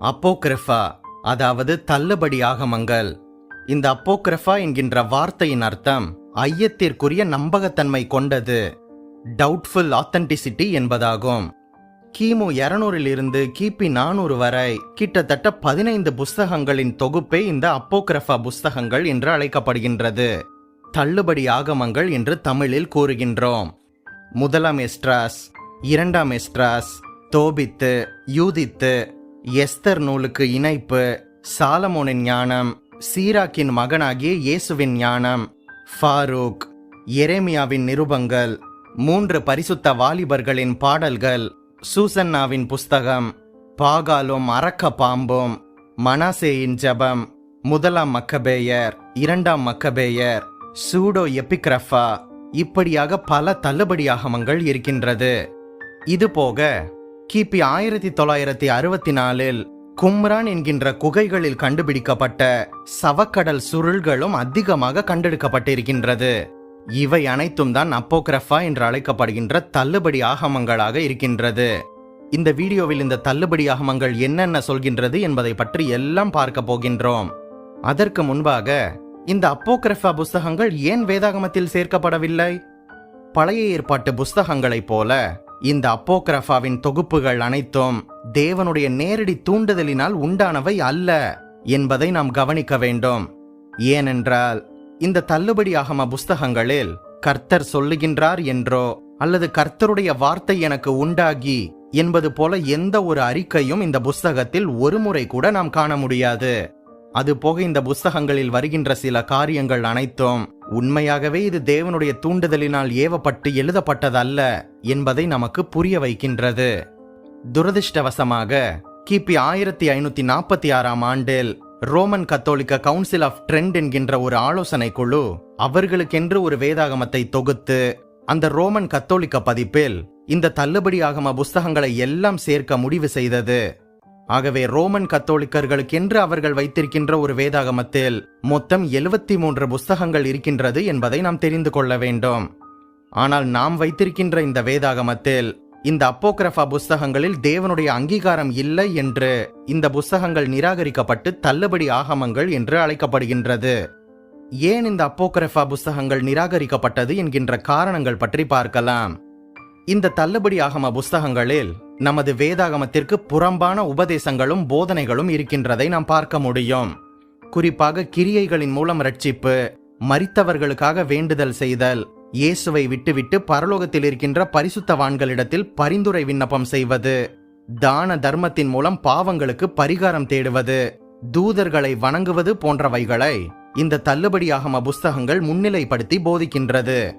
அப்போக்ரஃபா அதாவது தள்ளுபடி ஆகமங்கள் இந்த அப்போக்ரஃபா என்கின்ற வார்த்தையின் அர்த்தம் ஐயத்திற்குரிய நம்பகத்தன்மை கொண்டது. டவுட்ஃபுல் ஆத்தென்டிசிட்டி என்பதாகும். கிமு இருநூறில் இருந்து கிபி நானூறு வரை கிட்டத்தட்ட பதினைந்து புஸ்தகங்களின் தொகுப்பே இந்த அப்போக்ரஃபா புஸ்தகங்கள் என்று அழைக்கப்படுகின்றது. தள்ளுபடி ஆகமங்கள் என்று தமிழில் கூறுகின்றோம். முதலாம் எஸ்ட்ராஸ் இரண்டாம் எஸ்ட்ராஸ் தோபித்து யூதித்து எஸ்தர் நூலுக்கு இணைப்பு சாலமோனின் ஞானம் சீராக்கின் மகனாகிய இயேசுவின் ஞானம் ஃபாரூக் எரேமியாவின் நிருபங்கள் மூன்று பரிசுத்த வாலிபர்களின் பாடல்கள் சூசன்னாவின் புஸ்தகம் பாகாலும் அரக்க பாம்பும் மனாசேயின் ஜெபம் முதலாம் மக்கபேயர் இரண்டாம் மக்கபேயர் சூடோ எபிக்ரஃபா இப்படியாக பல தள்ளுபடி ஆகமங்கள் இருக்கின்றது. இது போக கிபி ஆயிரத்தி தொள்ளாயிரத்தி அறுபத்தி நாலில் கும்ரான் என்கின்ற குகைகளில் கண்டுபிடிக்கப்பட்ட சவக்கடல் சுருள்களும் அதிகமாக கண்டெடுக்கப்பட்டிருக்கின்றது. இவை அனைத்தும் தான் அப்போக்ரஃபா என்று அழைக்கப்படுகின்ற தள்ளுபடி ஆகமங்களாக இருக்கின்றது. இந்த வீடியோவில் இந்த தள்ளுபடி ஆகமங்கள் என்னென்ன சொல்கின்றது என்பதை பற்றி எல்லாம் பார்க்க போகின்றோம். அதற்கு முன்பாக இந்த அப்போக்ரஃபா புஸ்தகங்கள் ஏன் வேதாகமத்தில் சேர்க்கப்படவில்லை? பழைய ஏற்பாட்டு புஸ்தகங்களைப் போல இந்த அப்போக்ரஃபாவின் தொகுப்புகள் அனைத்தும் தேவனுடைய நேரடி தூண்டுதலினால் உண்டானவை அல்ல என்பதை நாம் கவனிக்க வேண்டும். ஏனென்றால் இந்த தள்ளுபடி ஆகம புஸ்தகங்களில் கர்த்தர் சொல்லுகின்றார் என்றோ அல்லது கர்த்தருடைய வார்த்தை எனக்கு உண்டாகி என்பது போல எந்த ஒரு அறிக்கையும் இந்த புஸ்தகத்தில் ஒரு முறை கூட நாம் காண முடியாது. அதுபோக இந்த புஸ்தகங்களில் வருகின்ற சில காரியங்கள் அனைத்தும் உண்மையாகவே இது தேவனுடைய தூண்டுதலினால் ஏவப்பட்டு எழுதப்பட்டதல்ல என்பதை நமக்கு புரிய வைக்கின்றது. துரதிர்ஷ்டவசமாக கிபி ஆயிரத்தி ஐநூத்தி நாற்பத்தி ஆறாம் ஆண்டில் ரோமன் கத்தோலிக்க கவுன்சில் ஆஃப் ட்ரெண்ட் என்கின்ற ஒரு ஆலோசனை குழு அவர்களுக்கென்று ஒரு வேதாகமத்தை தொகுத்து அந்த ரோமன் கத்தோலிக்க பதிப்பில் இந்த தள்ளுபடி ஆகம புஸ்தகங்களை எல்லாம் சேர்க்க முடிவு செய்தது. ஆகவே ரோமன் கத்தோலிக்கர்களுக்கென்று அவர்கள் வைத்திருக்கின்ற ஒரு வேதாகமத்தில் மொத்தம் எழுபத்தி மூன்று புஸ்தகங்கள் இருக்கின்றது என்பதை நாம் தெரிந்து கொள்ள வேண்டும். ஆனால் நாம் வைத்திருக்கின்ற இந்த வேதாகமத்தில் இந்த அப்போக்ரஃபா புஸ்தகங்களில் தேவனுடைய அங்கீகாரம் இல்லை என்று இந்த புஸ்தகங்கள் நிராகரிக்கப்பட்டு தள்ளுபடி ஆகமங்கள் என்று அழைக்கப்படுகின்றது. ஏன் இந்த அப்போக்ரஃபா புஸ்தகங்கள் நிராகரிக்கப்பட்டது என்கின்ற காரணங்கள் பற்றி பார்க்கலாம். இந்த தள்ளுபடி ஆகம புஸ்தகங்களில் நமது வேதாகமத்திற்கு புறம்பான உபதேசங்களும் போதனைகளும் இருக்கின்றதை நாம் பார்க்க முடியும். குறிப்பாக கிரியைகளின் மூலம் ரட்சிப்பு மரித்தவர்களுக்காக வேண்டுதல் செய்தல் இயேசுவை விட்டுவிட்டு பரலோகத்தில் இருக்கின்ற பரிசுத்தவான்களிடத்தில் பரிந்துரை விண்ணப்பம் செய்வது தான தர்மத்தின் மூலம் பாவங்களுக்கு பரிகாரம் தேடுவது தூதர்களை வணங்குவது போன்றவைகளை இந்த தள்ளுபடியாகம புஸ்தகங்கள் முன்னிலைப்படுத்தி போதிக்கின்றது.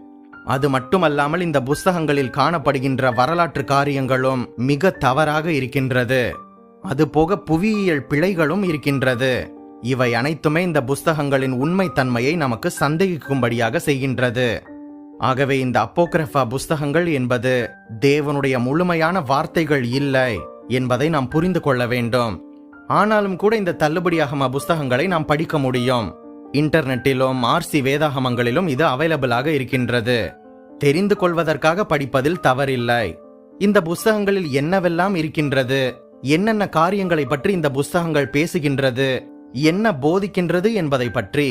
அது மட்டுமல்லாமல் இந்த புஸ்தகங்களில் காணப்படுகின்ற வரலாற்று காரியங்களும் மிக தவறாக இருக்கின்றது. அதுபோக புவியியல் பிழைகளும் இருக்கின்றது. இவை அனைத்துமே இந்த புஸ்தகங்களின் உண்மை தன்மையை நமக்கு சந்தேகிக்கும்படியாக செய்கின்றது. ஆகவே இந்த அப்போக்ரஃபா புஸ்தகங்கள் என்பது தேவனுடைய முழுமையான வார்த்தைகள் இல்லை என்பதை நாம் புரிந்து கொள்ள வேண்டும். ஆனாலும் கூட இந்த தள்ளுபடியாகம புஸ்தகங்களை நாம் படிக்க முடியும். இன்டர்நெட்டிலும் ஆர்சி வேதாகமங்களிலும் இது அவைலபிளாக இருக்கின்றது. தெரிந்து கொள்வதற்காக படிப்பதில் தவறில்லை. இந்த புஸ்தகங்களில் என்னவெல்லாம் இருக்கின்றது? என்னென்ன காரியங்களை பற்றி இந்த புஸ்தகங்கள் பேசுகின்றது? என்ன போதிக்கின்றது என்பதை பற்றி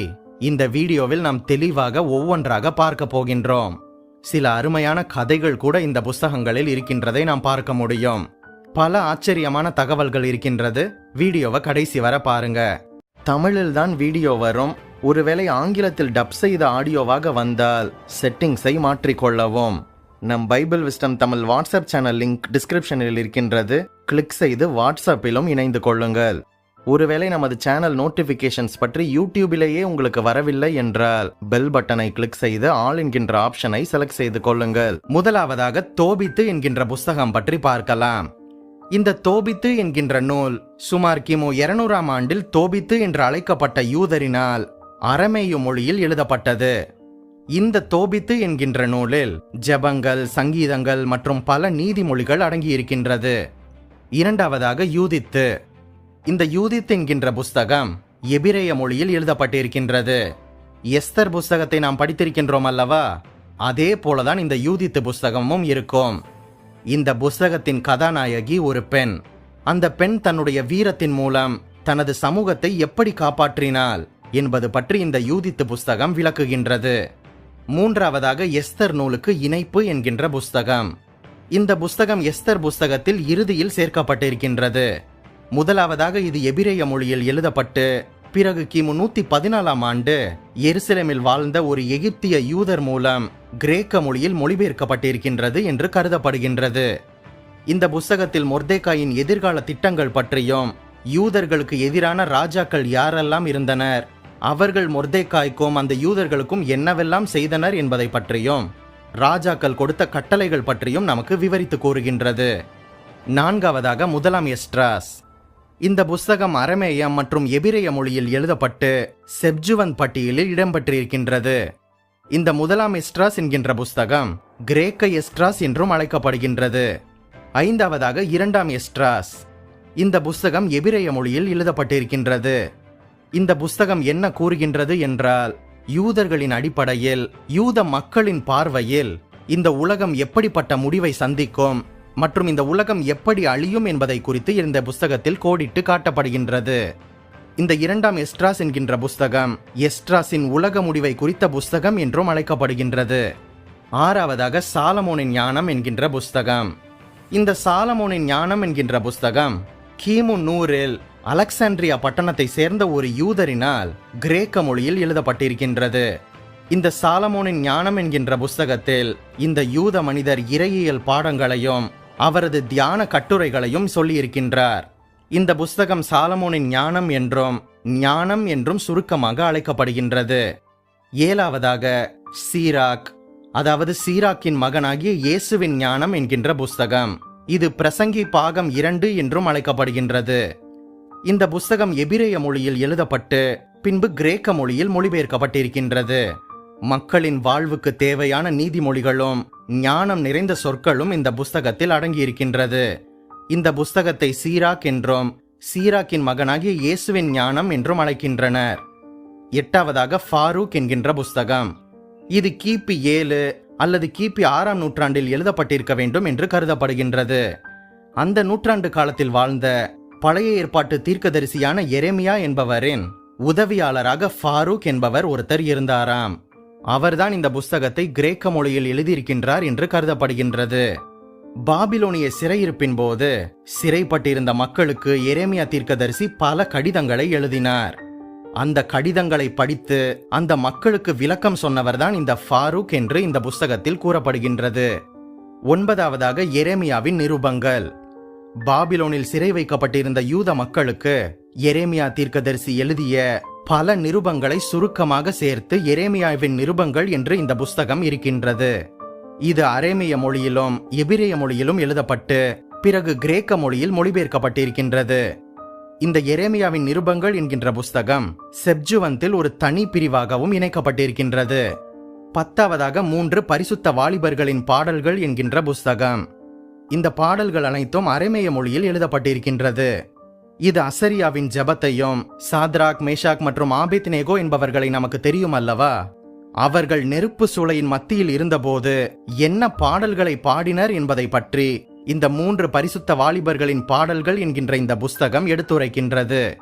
இந்த வீடியோவில் நாம் தெளிவாக ஒவ்வொன்றாக பார்க்க போகின்றோம். சில அருமையான கதைகள் கூட இந்த புஸ்தகங்களில் இருக்கின்றதை நாம் பார்க்க முடியும். பல ஆச்சரியமான தகவல்கள் இருக்கின்றது. வீடியோவை கடைசி வர பாருங்க. தமிழில் தான் வீடியோ வரும். ஒருவேளை ஆங்கிலத்தில் டப் செய்த ஆடியோவாக வந்தால் செட்டிங்ஸை மாற்றிக்கொள்ளவும். நம் Bible wisdom Tamil WhatsApp channel link டிஸ்கிரிப்ஷனில் இருக்கின்றது. கிளிக் செய்து வாட்ஸ்அப்பிலும் இணைந்து கொள்ளுங்கள். ஒருவேளை நமது சேனல் நோட்டிபிகேஷன்ஸ் பற்றி யூடியூபிலேயே உங்களுக்கு வரவில்லை என்றால் பெல் பட்டனை கிளிக் செய்து ஆல் என்கின்ற ஆப்ஷனை செலக்ட் செய்து கொள்ளுங்கள். முதலாவதாக தோபித்து என்கின்ற புஸ்தகம் பற்றி பார்க்கலாம். இந்த தோபித்து என்கின்ற நூல் சுமார் கிமு இருநூறாம் ஆண்டில் தோபித்து என்று அழைக்கப்பட்ட யூதரினால் அரமேயு மொழியில் எழுதப்பட்டது. இந்த தோபித்து என்கின்ற நூலில் ஜெபங்கள் சங்கீதங்கள் மற்றும் பல நீதிமொழிகள் அடங்கியிருக்கின்றது. இரண்டாவதாக யூதித்து. இந்த யூதித் என்கின்ற புஸ்தகம் எபிரேய மொழியில் எழுதப்பட்டிருக்கின்றது. எஸ்தர் புஸ்தகத்தை நாம் படித்திருக்கின்றோம் அல்லவா? அதே போலதான் இந்த யூதித்து புஸ்தகமும் இருக்கும். இந்த புஸ்தகத்தின் கதாநாயகி ஒரு பெண். அந்த பெண் தன்னுடைய வீரத்தின் மூலம் தனது சமூகத்தை எப்படி காப்பாற்றினாள்? என்பது பற்றி இந்த யூதித்து புஸ்தகம் விளக்குகின்றது. மூன்றாவதாக எஸ்தர் நூலுக்கு இணைப்பு என்கின்ற புஸ்தகம். இந்த புஸ்தகம் எஸ்தர் புஸ்தகத்தில் இறுதியில் சேர்க்கப்பட்டிருக்கின்றது. முதலாவதாக இது எபிரேய மொழியில் எழுதப்பட்டு பிறகு கிமு நூத்தி பதினாலாம் ஆண்டு எருசலேமில் வாழ்ந்த ஒரு எகிப்திய யூதர் மூலம் கிரேக்க மொழியில் மொழிபெயர்க்கப்பட்டிருக்கின்றது என்று கருதப்படுகின்றது. இந்த புஸ்தகத்தில் மொர்தேக்காயின் எதிர்கால திட்டங்கள் பற்றியும் யூதர்களுக்கு எதிரான ராஜாக்கள் யாரெல்லாம் இருந்தனர் அவர்கள் மொர்தேக்காய்க்கும் அந்த யூதர்களுக்கும் என்னவெல்லாம் செய்தனர் என்பதை பற்றியும் ராஜாக்கள் கொடுத்த கட்டளைகள் பற்றியும் நமக்கு விவரித்து கூறுகின்றது. நான்காவதாக முதலாம் எஸ்ட்ராஸ். இந்த புஸ்தகம் அரமேயம் மற்றும் எபிரேய மொழியில் எழுதப்பட்டு செப்ஜுவன் பட்டியலில் இடம்பெற்றிருக்கின்றது. இந்த முதலாம் எஸ்ட்ராஸ் என்கின்ற புஸ்தகம் கிரேக்க எஸ்ட்ராஸ் என்றும் அழைக்கப்படுகின்றது. ஐந்தாவதாக இரண்டாம் எஸ்ட்ராஸ். இந்த புஸ்தகம் எபிரேய மொழியில் எழுதப்பட்டிருக்கின்றது. இந்த புஸ்தகம் என்ன கூறுகின்றது என்றால் யூதர்களின் அடிப்படையில் யூத மக்களின் பார்வையில் இந்த உலகம் எப்படிப்பட்ட முடிவை சந்திக்கும் மற்றும் இந்த உலகம் எப்படி அழியும் என்பதை குறித்து இந்த புஸ்தகத்தில் கோடிட்டு காட்டப்படுகின்றது. இந்த இரண்டாம் எஸ்ட்ராஸ் என்கின்ற புஸ்தகம் எஸ்ட்ராஸின் உலக முடிவை குறித்த புஸ்தகம் என்றும் அழைக்கப்படுகின்றது. ஆறாவதாக சாலமோனின் ஞானம் என்கின்ற புஸ்தகம். இந்த சாலமோனின் ஞானம் என்கின்ற புஸ்தகம் கிமு நூறில் அலெக்சாண்ட்ரியா பட்டணத்தை சேர்ந்த ஒரு யூதரினால் கிரேக்க மொழியில் எழுதப்பட்டிருக்கின்றது. இந்த சாலமோனின் ஞானம் என்கின்ற புஸ்தகத்தில் இந்த யூத மனிதர் இறையியல் பாடங்களையும் அவரது தியான கட்டுரைகளையும் சொல்லியிருக்கின்றார். இந்த புஸ்தகம் சாலமோனின் ஞானம் என்றும் ஞானம் என்றும் சுருக்கமாக அழைக்கப்படுகின்றது. ஏழாவதாக சீராக் அதாவது சீராக்கின் மகனாகிய இயேசுவின் ஞானம் என்கின்ற புஸ்தகம். இது பிரசங்கி பாகம் இரண்டு என்றும் அழைக்கப்படுகின்றது. இந்த புஸ்தகம் எபிரேய மொழியில் எழுதப்பட்டு பின்பு கிரேக்க மொழியில் மொழிபெயர்க்கப்பட்டிருக்கின்றது. மக்களின் வாழ்வுக்கு தேவையான நீதிமொழிகளும் ஞானம் நிறைந்த சொற்களும் இந்த புஸ்தகத்தில் அடங்கியிருக்கின்றது. இந்த புஸ்தகத்தை சீராக் என்றும் சீராக்கின் மகனாகிய இயேசுவின் ஞானம் என்றும் அழைக்கின்றனர். எட்டாவதாக ஃபாரூக் என்கின்ற புஸ்தகம். இது கிபி ஏழு அல்லது கிபி ஆறாம் நூற்றாண்டில் எழுதப்பட்டிருக்க வேண்டும் என்று கருதப்படுகின்றது. அந்த நூற்றாண்டு காலத்தில் வாழ்ந்த பழைய ஏற்பாட்டு தீர்க்கதரிசியான எரேமியா என்பவரின் உதவியாளராக ஃபாரூக் என்பவர் ஒருத்தர் இருந்தாராம். அவர்தான் இந்த புஸ்தகத்தை கிரேக்க மொழியில் எழுதியிருக்கின்றார் என்று கருதப்படுகின்றது. பாபிலோனிய சிறையிருப்பின் போது சிறைப்பட்டிருந்த மக்களுக்கு எரேமியா தீர்க்கதரிசி பல கடிதங்களை எழுதினார். அந்த கடிதங்களை படித்து அந்த மக்களுக்கு விளக்கம் சொன்னவர்தான் இந்த ஃபாரூக் என்று இந்த புஸ்தகத்தில் கூறப்படுகின்றது. ஒன்பதாவதாக எரேமியாவின் நிருபங்கள். பாபிலோனில் சிறை வைக்கப்பட்டிருந்த யூத மக்களுக்கு எரேமியா தீர்க்கதரிசி எழுதிய பல நிருபங்களை சுருக்கமாக சேர்த்து எரேமியாவின் நிருபங்கள் என்று இந்த புஸ்தகம் இருக்கின்றது. இது அரேமிய மொழியிலும் எபிரேய மொழியிலும் எழுதப்பட்டு பிறகு கிரேக்க மொழியில் மொழிபெயர்க்கப்பட்டிருக்கின்றது. இந்த எரேமியாவின் நிருபங்கள் என்கின்ற புஸ்தகம் செப்ஜுவந்தில் ஒரு தனி பிரிவாகவும் இணைக்கப்பட்டிருக்கின்றது. பத்தாவதாக மூன்று பரிசுத்த வாலிபர்களின் பாடல்கள் என்கின்ற புஸ்தகம். இந்த பாடல்கள் அனைத்தும் அரேமேய மொழியில் எழுதப்பட்டிருக்கின்றது. இது அசரியாவின் ஜெபத்தையும் சாத்ராக் மேஷாக் மற்றும் ஆபேத்நேகோ என்பவர்களை நமக்கு தெரியும் அல்லவா? அவர்கள் நெருப்பு சூளையின் மத்தியில் இருந்தபோது என்ன பாடல்களை பாடினர் என்பதை பற்றி இந்த மூன்று பரிசுத்த வாலிபர்களின் பாடல்கள் என்கின்ற இந்த புஸ்தகம் எடுத்துரைக்கின்றது.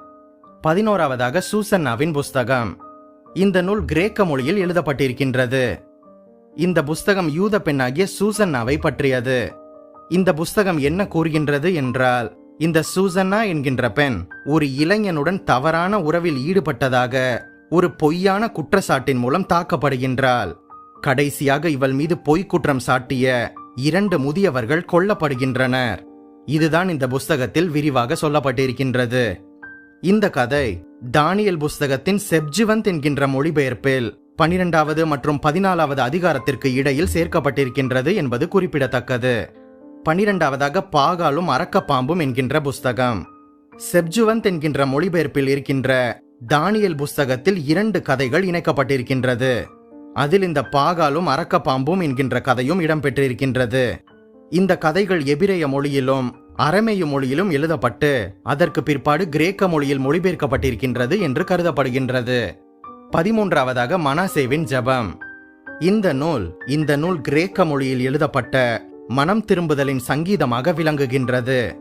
பதினோராவதாக சூசன்னாவின் புஸ்தகம். இந்த நூல் கிரேக்க மொழியில் எழுதப்பட்டிருக்கின்றது. இந்த புஸ்தகம் யூத பெண்ணாகிய சூசன்னாவை பற்றியது. இந்த புஸ்தகம் என்ன கூறுகின்றது என்றால் இந்த சூசன்னா என்கின்ற பெண் ஒரு இளைஞனுடன் தவறான உறவில் ஈடுபட்டதாக ஒரு பொய்யான குற்றச்சாட்டின் மூலம் தாக்கப்படுகின்றாள். கடைசியாக இவள் மீது பொய்க்குற்றம் சாட்டிய இரண்டு முதியவர்கள் கொல்லப்படுகின்றனர். இதுதான் இந்த புஸ்தகத்தில் விரிவாக சொல்லப்பட்டிருக்கின்றது. இந்த கதை தானியல் புஸ்தகத்தின் செப்ஜிவந்த் என்கின்ற மொழிபெயர்ப்பில் பனிரெண்டாவது மற்றும் பதினாலாவது அதிகாரத்திற்கு இடையில் சேர்க்கப்பட்டிருக்கின்றது என்பது குறிப்பிடத்தக்கது. பனிரெண்டாவதாக பாகாலும் அரக்கப்பாம்பும் என்கின்ற புஸ்தகம். செப்ஜுவந்த் என்கின்ற மொழிபெயர்ப்பில் இருக்கின்ற தானியல் புஸ்தகத்தில் இரண்டு கதைகள் இணைக்கப்பட்டிருக்கின்றது. அதில் இந்த பாகாலும் அரக்கப்பாம்பும் என்கின்ற கதையும் இடம்பெற்றிருக்கின்றது. இந்த கதைகள் எபிரேய மொழியிலும் அரமேய மொழியிலும் எழுதப்பட்டு அதற்கு பிற்பாடு கிரேக்க மொழியில் மொழிபெயர்க்கப்பட்டிருக்கின்றது என்று கருதப்படுகின்றது. பதிமூன்றாவதாக மனாசேவின் ஜெபம். இந்த நூல் இந்த நூல் கிரேக்க மொழியில் எழுதப்பட்ட மனம் திரும்புதலின் சங்கீதமாக விளங்குகின்றது.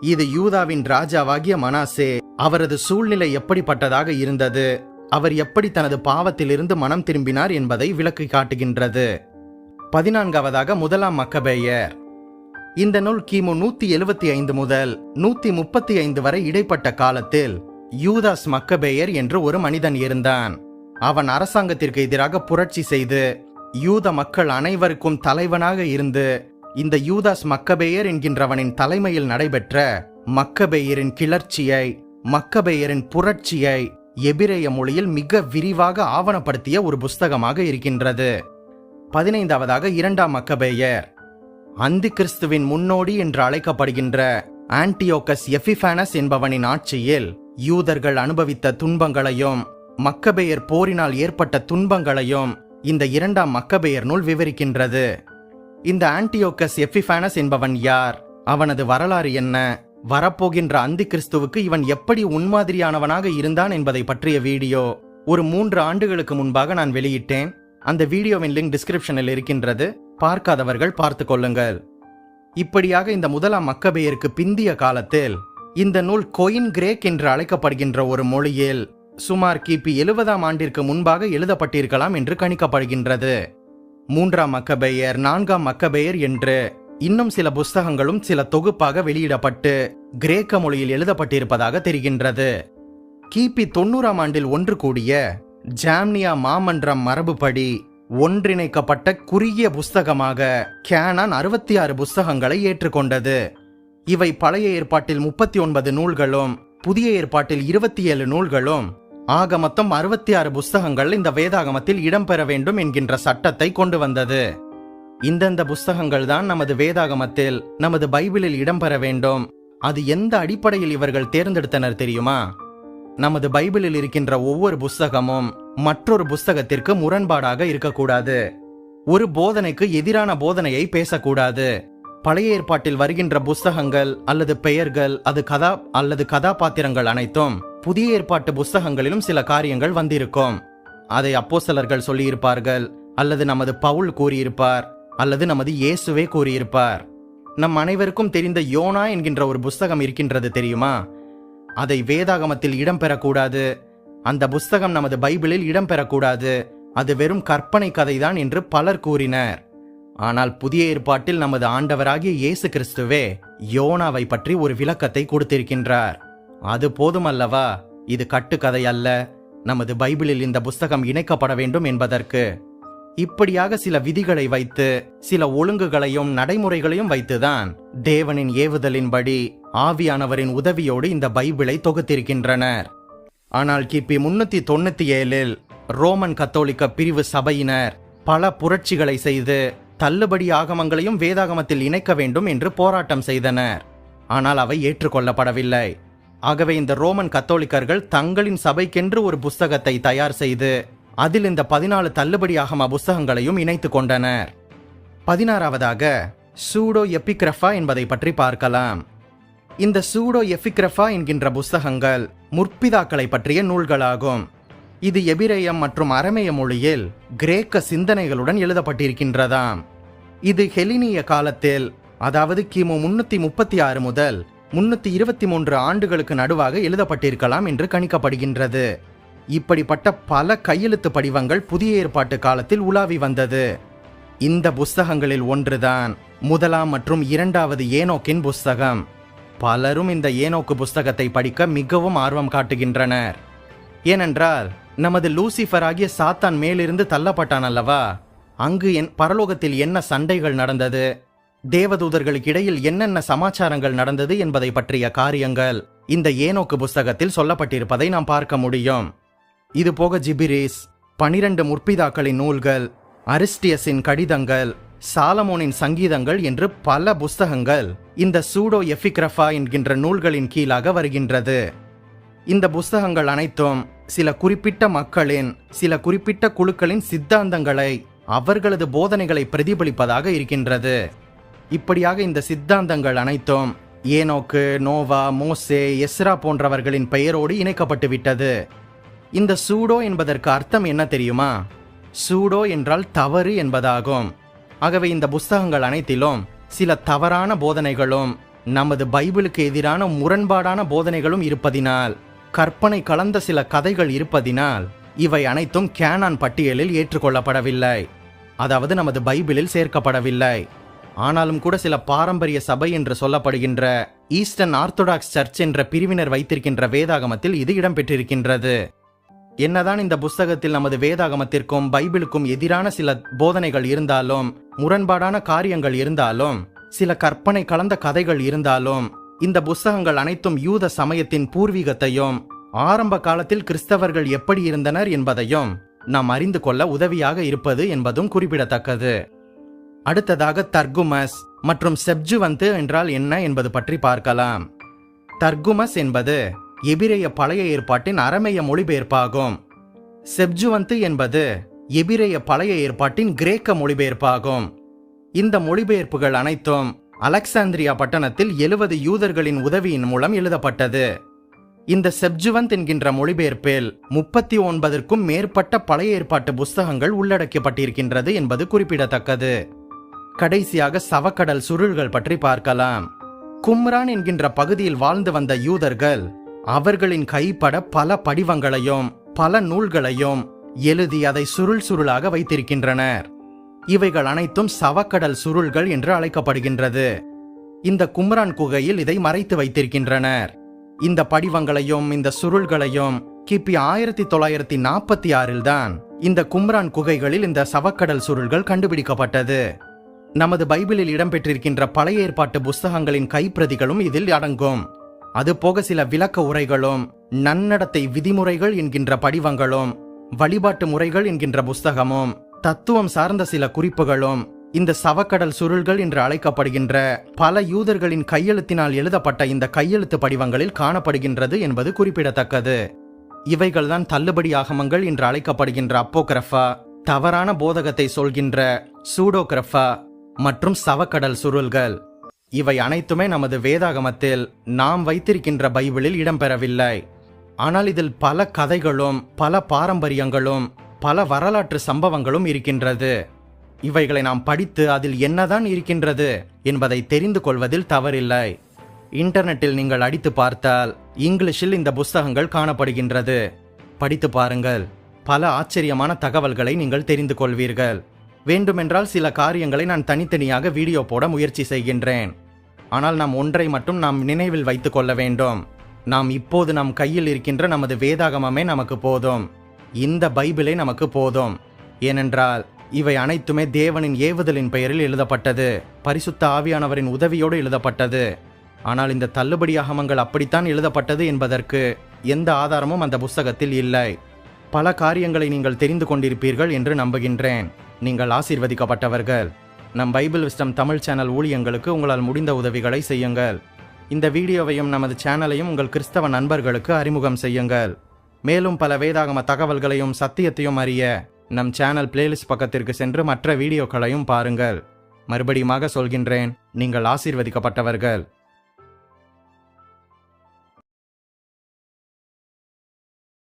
இது யூதாவின் ராஜாவாகிய மனாசே அவரது சூழ்நிலை எப்படிப்பட்டதாக இருந்தது? அவர் எப்படி தனது பாவத்திலிருந்து மனம் திரும்பினார் என்பதை விளக்கி காட்டுகின்றது. பதினான்காவதாக முதலாம் மக்கபேயர். இந்த நூல் கிமு நூத்தி எழுபத்தி ஐந்து முதல் நூத்தி முப்பத்தி ஐந்து வரை இடைப்பட்ட காலத்தில் யூதாஸ் மக்கபேயர் என்று ஒரு மனிதன் இருந்தான். அவன் அரசாங்கத்திற்கு எதிராக புரட்சி செய்து யூத மக்கள் அனைவருக்கும் தலைவனாக இருந்து இந்த யூதாஸ் மக்கபேயர் என்கின்றவனின் தலைமையில் நடைபெற்ற மக்கபேயரின் கிளர்ச்சியை மக்கபேயரின் புரட்சியை எபிரேய மொழியில் மிக விரிவாக ஆவணப்படுத்திய ஒரு புஸ்தகமாக இருக்கின்றது. பதினைந்தாவதாக இரண்டாம் மக்கபேயர். அந்தி கிறிஸ்துவின் முன்னோடி என்று அழைக்கப்படுகின்ற ஆன்டியோகஸ் எஃபிஃபானஸ் என்பவனின் ஆட்சியில் யூதர்கள் அனுபவித்த துன்பங்களையும் மக்கபேயர் போரினால் ஏற்பட்ட துன்பங்களையும் இந்த இரண்டாம் மக்கபேயர் நூல் விவரிக்கின்றது. இந்த ஆன்டியோக்கஸ் எஃபிஃபானஸ் என்பவன் யார்? அவனது வரலாறு என்ன? வரப்போகின்ற அந்தி கிறிஸ்துவுக்கு இவன் எப்படி உன்மாதிரியானவனாக இருந்தான் என்பதை பற்றிய வீடியோ. ஒரு மூன்று ஆண்டுகளுக்கு முன்பாக நான் வெளியிட்டேன். அந்த வீடியோவின் லிங்க் டிஸ்கிரிப்ஷனில் இருக்கின்றது. பார்க்காதவர்கள் பார்த்து கொள்ளுங்கள். இப்படியாக இந்த முதலாம் மக்கபேயருக்கு பிந்திய காலத்தில் இந்த நூல் கொயின் கிரேக் என்று அழைக்கப்படுகின்ற ஒரு மொழியில் சுமார் கிபி எழுபதாம் ஆண்டிற்கு முன்பாக எழுதப்பட்டிருக்கலாம் என்று கணிக்கப்படுகின்றது. மூன்றாம் மக்கபெயர் நான்காம் மக்கபெயர் என்று இன்னும் சில புஸ்தகங்களும் சில தொகுப்பாக வெளியிடப்பட்டு கிரேக்க மொழியில் எழுதப்பட்டிருப்பதாக தெரிகின்றது. கிபி தொண்ணூறாம் ஆண்டில் ஒன்று கூடிய ஜாம்னியா மாமன்றம் மரபுப்படி ஒன்றிணைக்கப்பட்ட குறுகிய புஸ்தகமாக கேனான் அறுபத்தி ஆறு புஸ்தகங்களை ஏற்றுக்கொண்டது. இவை பழைய ஏற்பாட்டில் முப்பத்தி ஒன்பது நூல்களும் புதிய ஏற்பாட்டில் இருபத்தி ஏழு நூல்களும் ஆக மொத்தம் அறுபத்தி ஆறு புஸ்தகங்கள் இந்த வேதாகமத்தில் இடம்பெற வேண்டும் என்கின்ற சட்டத்தை கொண்டு வந்தது. இந்தந்த புஸ்தகங்கள் தான் நமது வேதாகமத்தில் நமது பைபிளில் இடம்பெற வேண்டும். அது எந்த அடிப்படையில் இவர்கள் தேர்ந்தெடுத்தனர் தெரியுமா? நமது பைபிளில் இருக்கின்ற ஒவ்வொரு புஸ்தகமும் மற்றொரு புஸ்தகத்திற்கு முரண்பாடாக இருக்கக்கூடாது. ஒரு போதனைக்கு எதிரான போதனையை பேசக்கூடாது. பழைய ஏற்பாட்டில் வருகின்ற புஸ்தகங்கள் அல்லது பெயர்கள் அது கதா அல்லது கதாபாத்திரங்கள் அனைத்தும் புதிய ஏற்பாட்டு புஸ்தகங்களிலும் சில காரியங்கள் வந்திருக்கும். அதை அப்போஸ்தலர்கள் சொல்லியிருப்பார்கள் அல்லது நமது பவுல் கூறியிருப்பார் அல்லது நமது இயேசுவே கூறியிருப்பார். நம் அனைவருக்கும் தெரிந்த யோனா என்கின்ற ஒரு புஸ்தகம் இருக்கின்றது தெரியுமா? அதை வேதாகமத்தில் இடம்பெறக்கூடாது அந்த புஸ்தகம் நமது பைபிளில் இடம்பெறக்கூடாது அது வெறும் கற்பனை கதைதான் என்று பலர் கூறினர். ஆனால் புதிய ஏற்பாட்டில் நமது ஆண்டவராகிய இயேசு கிறிஸ்துவே யோனாவை பற்றி ஒரு விளக்கத்தை கொடுத்திருக்கின்றார். அது போதுமல்லவா? இது கட்டுக்கதை அல்ல. நமது பைபிளில் இந்த புஸ்தகம் இணைக்கப்பட வேண்டும் என்பதற்கு. இப்படியாக சில விதிகளை வைத்து சில ஒழுங்குகளையும் நடைமுறைகளையும் வைத்துதான் தேவனின் ஏவுதலின்படி ஆவியானவரின் உதவியோடு இந்த பைபிளை தொகுத்திருக்கின்றனர். ஆனால் கிபி முன்னூத்தி தொண்ணூத்தி ஏழில் ரோமன் கத்தோலிக்க பிரிவு சபையினர் பல புரட்சிகளை செய்து தள்ளுபடி ஆகமங்களையும் வேதாகமத்தில் இணைக்க வேண்டும் என்று போராட்டம் செய்தனர். ஆனால் அவை ஏற்றுக்கொள்ளப்படவில்லை. ஆகவே இந்த ரோமன் கத்தோலிக்கர்கள் தங்களின் சபைக்கென்று ஒரு புஸ்தகத்தை தயார் செய்து அதில் இந்த பதினாலு தள்ளுபடியாகும் புஸ்தகங்களையும் இணைத்து கொண்டனர். பதினாறாவதாக சூடோ எபிக்ரஃபா என்பதை பற்றி பார்க்கலாம். இந்த சூடோ எபிகிரஃபா என்கின்ற புஸ்தகங்கள் முற்பிதாக்களை பற்றிய நூல்களாகும். இது எபிரேயம் மற்றும் அரமேய மொழியில் கிரேக்க சிந்தனைகளுடன் எழுதப்பட்டிருக்கின்றதாம். இது ஹெலினிய காலத்தில் அதாவது கிமு முன்னூத்தி முப்பத்தி ஆறு முதல் முன்னூத்தி இருபத்தி மூன்று ஆண்டுகளுக்கு நடுவாக எழுதப்பட்டிருக்கலாம் என்று கணிக்கப்படுகின்றது. இப்படிப்பட்ட பல கையெழுத்து படிவங்கள் புதிய ஏற்பாட்டு காலத்தில் உலாவி வந்தது. இந்த புஸ்தகங்களில் ஒன்றுதான் முதலாம் மற்றும் இரண்டாவது ஏனோக்கின் புஸ்தகம். பலரும் இந்த ஏனோக்கு புஸ்தகத்தை படிக்க மிகவும் ஆர்வம் காட்டுகின்றனர். ஏனென்றால் நமது லூசிஃபர் ஆகிய சாத்தான் மேலிருந்து தள்ளப்பட்டான் அல்லவா? அங்கு என் பரலோகத்தில் என்ன சண்டைகள் நடந்தது? தேவதூதர்களுக்கு இடையில் என்னென்ன சமாச்சாரங்கள் நடந்தது என்பதை பற்றிய காரியங்கள் இந்த ஏனோக்கு புஸ்தகத்தில் சொல்லப்பட்டிருப்பதை நாம் பார்க்க முடியும். இது போக ஜிபிரிஸ் பனிரெண்டு முற்பிதாக்களின் நூல்கள் அரிஸ்டியஸின் கடிதங்கள் சாலமோனின் சங்கீதங்கள் என்று பல புஸ்தகங்கள் இந்த சூடோ எஃபிக்ரஃபா என்கின்ற நூல்களின் கீழாக வருகின்றது. இந்த புஸ்தகங்கள் அனைத்தும் சில குறிப்பிட்ட மக்களின் சில குறிப்பிட்ட குழுக்களின் சித்தாந்தங்களை அவர்களது போதனைகளை பிரதிபலிப்பதாக இருக்கின்றது. இப்படியாக இந்த சித்தாந்தங்கள் அனைத்தும் ஏனோக்கு நோவா மோசே எஸ்ரா போன்றவர்களின் பெயரோடு இணைக்கப்பட்டு விட்டது. இந்த சூடோ என்பதற்கு அர்த்தம் என்ன தெரியுமா? சூடோ என்றால் தவறு என்பதாகும். ஆகவே இந்த புஸ்தகங்கள் அனைத்திலும் சில தவறான போதனைகளும் நமது பைபிளுக்கு எதிரான முரண்பாடான போதனைகளும் இருப்பதினால் கற்பனை கலந்த சில கதைகள் இருப்பதினால் இவை அனைத்தும் கேனான் பட்டியலில் ஏற்றுக்கொள்ளப்படவில்லை. அதாவது நமது பைபிளில் சேர்க்கப்படவில்லை. ஆனாலும் கூட சில பாரம்பரிய சபை என்று சொல்லப்படுகின்ற ஈஸ்டர்ன் ஆர்த்தடாக்ஸ் சர்ச் என்ற பிரிவினர் வைத்திருக்கின்ற வேதாகமத்தில் இது இடம்பெற்றிருக்கின்றது. என்னதான் இந்த புஸ்தகத்தில் நமது வேதாகமத்திற்கும் பைபிளுக்கும் எதிரான சில போதனைகள் இருந்தாலும் முரண்பாடான காரியங்கள் இருந்தாலும் சில கற்பனை கலந்த கதைகள் இருந்தாலும் இந்த புஸ்தகங்கள் அனைத்தும் யூத சமயத்தின் பூர்வீகத்தையும் ஆரம்ப காலத்தில் கிறிஸ்தவர்கள் எப்படி இருந்தனர் என்பதையும் நாம் அறிந்து கொள்ள உதவியாக இருப்பது என்பதும் குறிப்பிடத்தக்கது. அடுத்ததாக தர்குமஸ் மற்றும் செப்ஜுவந்து என்றால் என்ன என்பது பற்றி பார்க்கலாம். தர்குமஸ் என்பது எபிரேய பழைய ஏற்பாட்டின் அரமேய மொழிபெயர்ப்பாகும். செப்ஜுவந்து என்பது எபிரேய பழைய ஏற்பாட்டின் கிரேக்க மொழிபெயர்ப்பாகும். இந்த மொழிபெயர்ப்புகள் அனைத்தும் அலெக்சாந்திரியா பட்டணத்தில் எழுபது யூதர்களின் உதவியின் மூலம் எழுதப்பட்டது. இந்த செப்ஜுவந்த் என்கின்ற மொழிபெயர்ப்பில் முப்பத்தி ஒன்பதற்கும் மேற்பட்ட பழைய ஏற்பாட்டு புஸ்தகங்கள் உள்ளடக்கப்பட்டிருக்கின்றது என்பது குறிப்பிடத்தக்கது. கடைசியாக சவக்கடல் சுருள்கள் பற்றி பார்க்கலாம். கும்ரான் என்கின்ற பகுதியில் வாழ்ந்து வந்த யூதர்கள் அவர்களின் கைப்பட பல படிவங்களையும் பல நூல்களையும் எழுதி அதை சுருள் சுருளாக வைத்திருக்கின்றனர். இவைகள் அனைத்தும் சவக்கடல் சுருள்கள் என்று அழைக்கப்படுகின்றது. இந்த கும்ரான் குகையில் இதை மறைத்து வைத்திருக்கின்றனர். இந்த படிவங்களையும் இந்த சுருள்களையும் கிபி ஆயிரத்தி தொள்ளாயிரத்தி நாற்பத்தி ஆறில் தான் இந்த கும்ரான் குகைகளில் இந்த சவக்கடல் சுருள்கள் கண்டுபிடிக்கப்பட்டது. நமது பைபிளில் இடம்பெற்றிருக்கின்ற பழைய ஏற்பாட்டு புஸ்தகங்களின் கைப்பிரதிகளும் இதில் அடங்கும். அதுபோக சில விளக்க உரைகளும் நன்னடத்தை விதிமுறைகள் என்கின்ற படிவங்களும் வழிபாட்டு முறைகள் என்கின்ற புஸ்தகமும் தத்துவம் சார்ந்த சில குறிப்புகளும் இந்த சவக்கடல் சுருள்கள் என்று அழைக்கப்படுகின்ற பல யூதர்களின் கையெழுத்தினால் எழுதப்பட்ட இந்த கையெழுத்து படிவங்களில் காணப்படுகின்றது என்பது குறிப்பிடத்தக்கது. இவைகள்தான் தள்ளுபடி ஆகமங்கள் என்று அழைக்கப்படுகின்ற அப்போகிரஃபா தவறான போதகத்தை சொல்கின்ற சூடோகிரஃபா மற்றும் சவக்கடல் சுருள்கள். இவை அனைத்துமே நமது வேதாகமத்தில் நாம் வைத்திருக்கின்ற பைபிளில் இடம்பெறவில்லை. ஆனால் இதில் பல கதைகளும் பல பாரம்பரியங்களும் பல வரலாற்று சம்பவங்களும் இருக்கின்றது. இவைகளை நாம் படித்து அதில் என்னதான் இருக்கின்றது என்பதை தெரிந்து கொள்வதில் தவறில்லை. இன்டர்நெட்டில் நீங்கள் அடித்து பார்த்தால் இங்கிலீஷில் இந்த புஸ்தகங்கள் காணப்படுகின்றது. படித்து பாருங்கள். பல ஆச்சரியமான தகவல்களை நீங்கள் தெரிந்து கொள்வீர்கள். வேண்டுமென்றால் சில காரியங்களை நான் தனித்தனியாக வீடியோ போட முயற்சி செய்கின்றேன். ஆனால் நாம் ஒன்றை மட்டும் நாம் நினைவில் வைத்து கொள்ள வேண்டும். நாம் இப்போது நம் கையில் இருக்கின்ற நமது வேதாகமமே நமக்கு போதும். இந்த பைபிளே நமக்கு போதும். ஏனென்றால் இவை அனைத்துமே தேவனின் ஏவுதலின் பெயரில் எழுதப்பட்டது. பரிசுத்த ஆவியானவரின் உதவியோடு எழுதப்பட்டது. ஆனால் இந்த தள்ளுபடி அகமங்கள் அப்படித்தான் எழுதப்பட்டது என்பதற்கு எந்த ஆதாரமும் அந்த புஸ்தகத்தில் இல்லை. பல காரியங்களை நீங்கள் தெரிந்து கொண்டிருப்பீர்கள் என்று நம்புகின்றேன். நீங்கள் ஆசீர்வதிக்கப்பட்டவர்கள். நம் பைபிள் விஸ்டம் தமிழ் சேனல் ஊழியங்களுக்கு உங்களால் முடிந்த உதவிகளை செய்யுங்கள். இந்த வீடியோவையும் நமது சேனலையும் உங்கள் கிறிஸ்தவ நண்பர்களுக்கு அறிமுகம் செய்யுங்கள். மேலும் பல வேதாகம தகவல்களையும் சத்தியத்தையும் அறிய நம் சேனல் பிளேலிஸ்ட் பக்கத்திற்கு சென்று மற்ற வீடியோக்களையும் பாருங்கள். மறுபடியுமாக சொல்கின்றேன் நீங்கள் ஆசீர்வதிக்கப்பட்டவர்கள்.